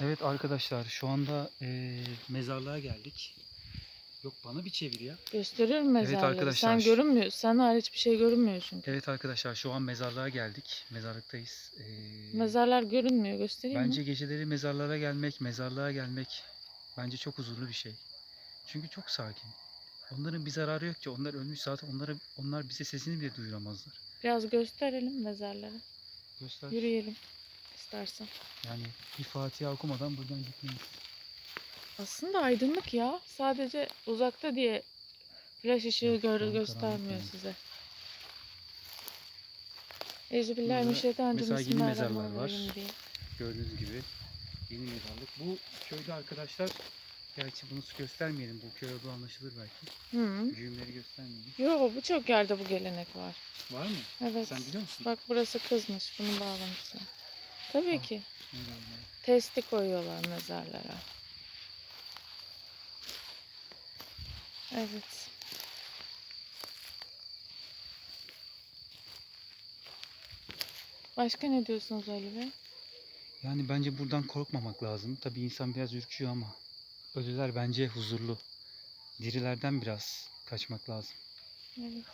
Evet arkadaşlar şu anda eee, mezarlığa geldik. Yok bana bir çevir ya. Gösteriyorum mezarları. arkadaşlar. Sen görünmüyor. Sen hariç bir şey görünmüyor çünkü. Evet arkadaşlar şu an mezarlığa geldik. Mezarlıktayız. Eee, Mezarlar görünmüyor. Göstereyim bence mi? geceleri mezarlara gelmek, mezarlığa gelmek bence çok huzurlu bir şey. Çünkü çok sakin. Onların bir zararı yok ki. Onlar ölmüş zaten. Onları, onlar bize sesini bile duyuramazlar. Biraz gösterelim mezarları. Göster. Yürüyelim istersen. Yani bir Fatiha okumadan buradan gitmeyiz. Aslında aydınlık ya. Sadece uzakta diye flash ışığı Evet, gör göstermiyor size. Mesela Euzubillahimineşşeytanirracim. yeni mezarlar var. Diye. Gördüğünüz gibi yeni mezarlık. Bu köyde arkadaşlar gerçi bunu göstermeyelim. Bu köy olduğu anlaşılır belki. Hı. Düğümleri göstermeyelim. Yo bu çok yerde bu gelenek var. Var mı? Evet. Sen biliyor musun? Bak burası kızmış. Bunu bağlamışlar. Tabii ki. Testi koyuyorlar mezarlara. Evet. Başka ne diyorsunuz Ali Bey? Yani bence buradan korkmamak lazım. Tabii insan biraz ürküyor ama ölüler bence huzurlu. Dirilerden biraz kaçmak lazım. Evet.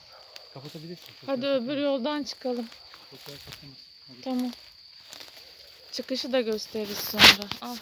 Kapatabilirsin. Hadi öbür yoldan çıkalım. Fotoğraf çekemezsin. Hadi. Tamam. Çıkışı da gösteririz sonra. Al.